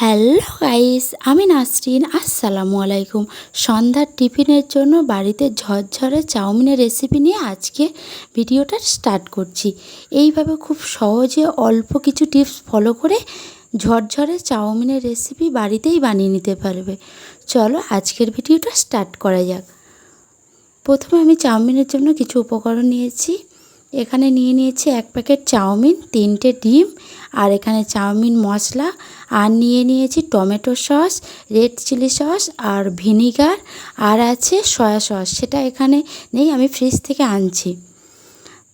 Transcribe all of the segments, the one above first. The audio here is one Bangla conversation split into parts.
হ্যালো গাইস, আমি নাসরিন। আসসালামু আলাইকুম। সন্ধ্যার টিফিনের জন্য বাড়িতে ঝরঝরে চাউমিনের রেসিপি নিয়ে আজকে ভিডিওটা স্টার্ট করছি। এইভাবে খুব সহজে অল্প কিছু টিপস ফলো করে ঝরঝরে চাউমিনের রেসিপি বাড়িতেই বানিয়ে নিতে পারবে। চলো আজকের ভিডিওটা স্টার্ট করা যাক। প্রথমে আমি চাউমিনের জন্য কিছু উপকরণ নিয়েছি। এখানে নিয়ে নিয়েছি এক প্যাকেট চাউমিন, তিনটে ডিম আর এখানে চাউমিন মশলা আর নিয়ে নিয়েছি tomato sauce, red chilli sauce আর ভিনিগার আর আছে সয়া সস। সেটা এখানে নেই, আমি ফ্রিজ থেকে আনছি।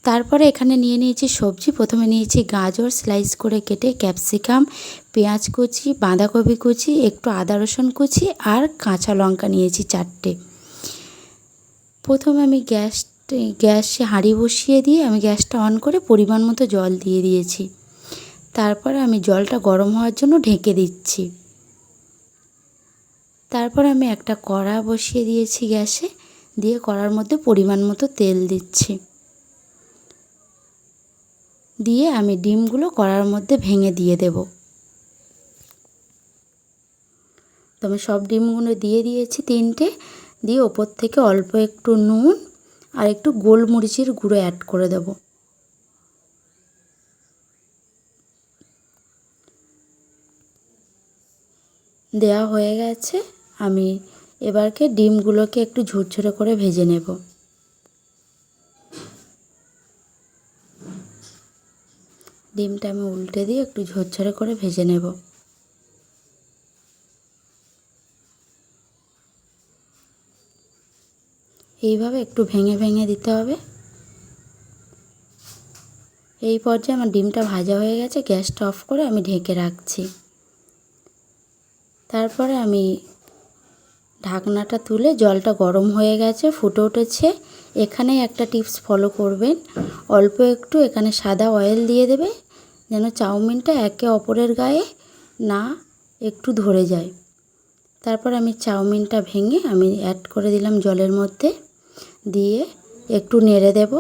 তারপরে এখানে নিয়ে নিয়েছি সবজি। প্রথমে নিয়েছি গাজর স্লাইস করে কেটে ক্যাপসিকাম, পেঁয়াজ কুচি, বাঁধাকপি কুচি, একটু আদা রসুন কুচি আর কাঁচা লঙ্কা নিয়েছি চারটে। প্রথমে আমি গ্যাস গ্যাসে হাঁড়ি বসিয়ে দিয়ে আমি গ্যাসটা অন করে পরিমাণ মতো জল দিয়ে দিয়েছি। তারপরে আমি জলটা গরম হওয়ার জন্য ঢেকে দিচ্ছি। তারপর আমি একটা কড়া বসিয়ে দিয়েছি গ্যাসে, দিয়ে কড়ার মধ্যে পরিমাণ মতো তেল দিচ্ছি। দিয়ে আমি ডিমগুলো কড়ার মধ্যে ভেঙে দিয়ে দেব। তো আমি সব ডিমগুলো দিয়ে দিয়েছি তিনটে, দিয়ে ওপর থেকে অল্প একটু নুন আর একটু গোলমরিচের গুঁড়ো অ্যাড করে দেব। দেওয়া হয়ে গেছে, আমি এবারকে ডিমগুলোকে একটু ঝুরঝুরে করে ভেজে নেব। ডিমটা আমি উল্টে দিয়ে একটু ঝরঝরে করে ভেজে নেব। এইভাবে একটু ভেঙে ভেঙে দিতে হবে। এই পর্যায়ে আমার ডিমটা ভাজা হয়ে গেছে, গ্যাসটা অফ করে আমি ঢেকে রাখছি। তারপরে আমি ঢাকনাটা তুলে জলটা গরম হয়ে গেছে, ফুটে উঠেছে। এখানে একটা টিপস ফলো করবেন, অল্প একটু এখানে সাদা অয়েল দিয়ে দেবে, যেন চাউমিনটা একে অপরের গায়ে না একটু ধরে যায়। তারপর আমি চাউমিনটা ভেঙে আমি অ্যাড করে দিলাম জলের মধ্যে। দিয়ে একটু নেড়ে দেব।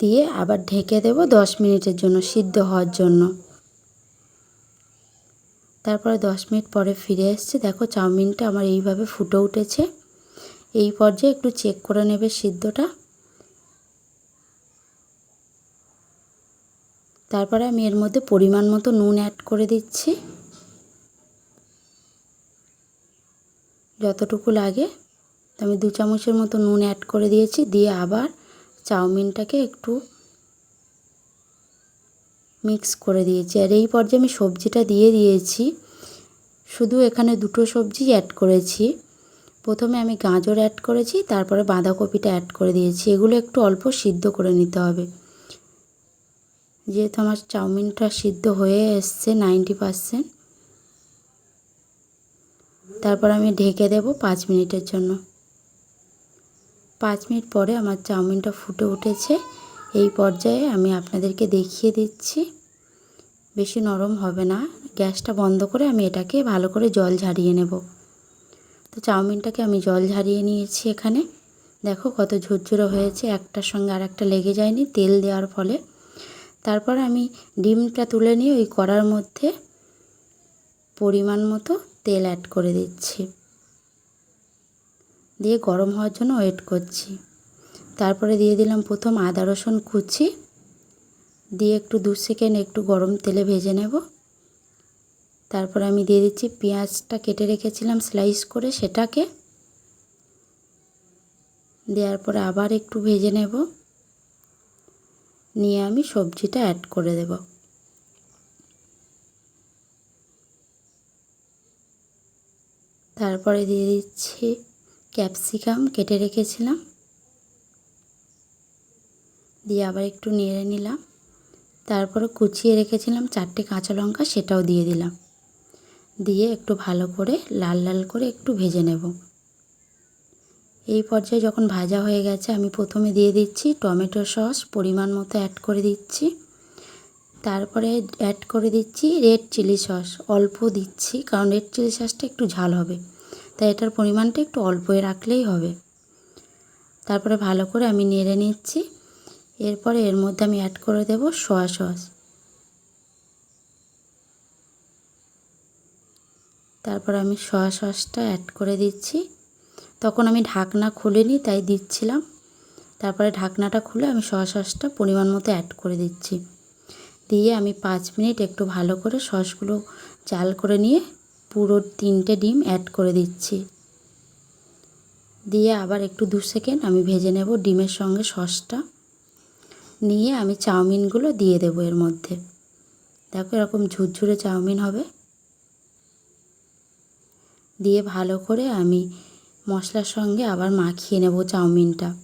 দিয়ে আবার ঢেকে দেব দশ মিনিটের জন্য সিদ্ধ হওয়ার জন্য। তারপরে দশ মিনিট পরে ফিরে এসছে। দেখো চাউমিনটা আমার এইভাবে ফুটে উঠেছে। এই পর্যায়ে একটু চেক করে নেবে সিদ্ধটা। তারপরে আমি এর মধ্যে পরিমাণ মতো নুন অ্যাড করে দিচ্ছি। যতটুকু লাগে, আমি দু চামচের মতো নুন অ্যাড করে দিয়েছি, দিয়ে আবার চাউমিনটাকে একটু মিক্স করে দিয়েছি। আর এই পর্যায়ে আমি সবজিটা দিয়ে দিয়েছি। শুধু এখানে দুটো সবজি অ্যাড করেছি। প্রথমে আমি গাজর অ্যাড করেছি, তারপরে বাঁধাকপিটা অ্যাড করে দিয়েছি। এগুলো একটু অল্প সিদ্ধ করে নিতে হবে। যেহেতু আমার চাউমিনটা সিদ্ধ হয়ে এসছে নাইনটি পারসেন্ট তারপর আমি ঢেকে দেব পাঁচ মিনিটের জন্য। পাঁচ মিনিট পরে আমার চাউমিনটা ফুটে উঠেছে। এই পর্যায়ে আমি আপনাদেরকে দেখিয়ে দিচ্ছি। বেশি নরম হবে না। গ্যাসটা বন্ধ করে আমি এটাকে ভালো করে জল ঝারিয়ে নেব। তো চাউমিনটাকে আমি জল ঝারিয়ে নিয়েছি এখানে। দেখো কত ঝুরঝুরে হয়েছে। একটার সঙ্গে আর একটা লেগে যায়নি তেল দেওয়ার ফলে। তারপর আমি ডিমটা তুলে নিয়ে ওই কড়ার মধ্যে পরিমাণ মতো তেল অ্যাড করে দিচ্ছি। দিয়ে গরম হওয়ার জন্য ওয়েট করছি। তারপরে দিয়ে দিলাম প্রথম আদা রসুন কুচি। দিয়ে একটু দু সেকেন্ড একটু গরম তেলে ভেজে নেব। তারপর আমি দিয়ে দিচ্ছি পেঁয়াজটা কেটে রেখেছিলাম স্লাইস করে সেটাকে। দেওয়ার পরে আবার একটু ভেজে নেব। নিয়ে আমি সবজিটা অ্যাড করে দেব। তারপরে দিয়ে দিচ্ছি ক্যাপসিকাম, কেটে রেখেছিলাম। দিয়ে আবার একটু নেড়ে নিলাম। তারপরে কুচিয়ে রেখেছিলাম চারটে কাঁচা লঙ্কা, সেটাও দিয়ে দিলাম। দিয়ে একটু ভালো করে লাল লাল করে একটু ভেজে নেব। এই পর্যায়ে যখন ভাজা হয়ে গেছে, আমি প্রথমে দিয়ে দিচ্ছি টমেটো সস, পরিমাণ মতো অ্যাড করে দিচ্ছি। তারপরে অ্যাড করে দিচ্ছি রেড চিলি সস অল্প দিচ্ছি কারণ রেড চিলি সসটা একটু ঝাল হবে। তাই এটার পরিমাণটা একটু অল্পই রাখলেই হবে। তারপরে ভালো করে আমি নেড়ে নিচ্ছি। এরপরে এর মধ্যে আমি অ্যাড করে দেব সোয়া সস তারপর আমি সয়া সসটা অ্যাড করে দিচ্ছি। তখন আমি ঢাকনা খুলিনি, তাই দিচ্ছিলাম। তারপরে ঢাকনাটা খুলে আমি সয়া সসটা পরিমাণ মতো অ্যাড করে দিচ্ছি। দিয়ে আমি পাঁচ মিনিট একটু ভালো করে সসগুলো জাল করে নিয়ে পুরো তিনটে ডিম অ্যাড করে দিচ্ছি। দিয়ে আবার একটু দু সেকেন্ড আমি ভেজে নেব ডিমের সঙ্গে সসটা। নিয়ে আমি চাউমিনগুলো দিয়ে দেবো এর মধ্যে। দেখো এরকম ঝুরঝুরে চাউমিন হবে। দিয়ে ভালো করে আমি মশলার সঙ্গে আবার মাখিয়ে নেব চাউমিনটা।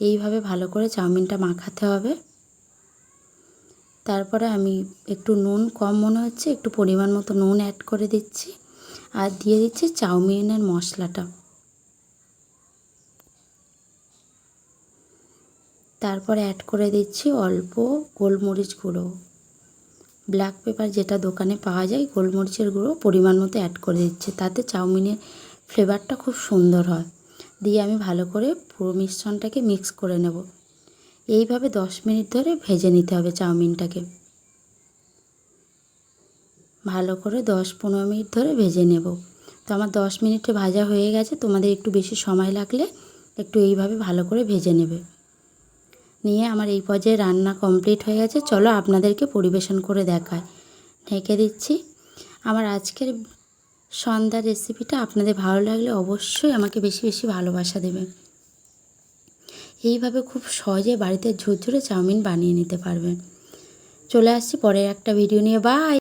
এইভাবে ভালো করে চাউমিনটা মাখাতে হবে। তারপরে আমি একটু নুন কম মনে হচ্ছে, একটু পরিমাণ মতো নুন অ্যাড করে দিচ্ছি। আর দিয়ে দিচ্ছি চাউমিনের মশলাটা। তারপরে অ্যাড করে দিচ্ছি অল্প গোলমরিচ গুঁড়ো। ব্ল্যাক পেপার যেটা দোকানে পাওয়া যায়, গোলমরিচের গুঁড়ো পরিমাণ মতো অ্যাড করে দিচ্ছি। তাতে চাউমিনের ফ্লেভারটা খুব সুন্দর হয়। দিয়ে আমি ভালো করে পুরো মিশ্রণটাকে মিক্স করে নেব। এইভাবে দশ মিনিট ধরে ভেজে নিতে হবে চাউমিনটাকে। ভালো করে দশ পনেরো মিনিট ধরে ভেজে নেব। তো আমার দশ মিনিটে ভাজা হয়ে গেছে, তোমাদের একটু বেশি সময় লাগলে একটু এইভাবে ভালো করে ভেজে নেবে। নিয়ে আমার এই পর্যায়ে রান্না কমপ্লিট হয়ে গেছে, চলো আপনাদেরকে পরিবেশন করে দেখায় ঢেকে দিচ্ছি। আমার আজকের সন্ধ্যার রেসিপিটা আপনাদের ভালো লাগলে অবশ্যই আমাকে বেশি বেশি ভালোবাসা দেবে। এইভাবে খুব সহজে বাড়িতে ঝুরঝুরে চাউমিন বানিয়ে নিতে পারবেন চলে আসছি পরের একটা ভিডিও নিয়ে। বাই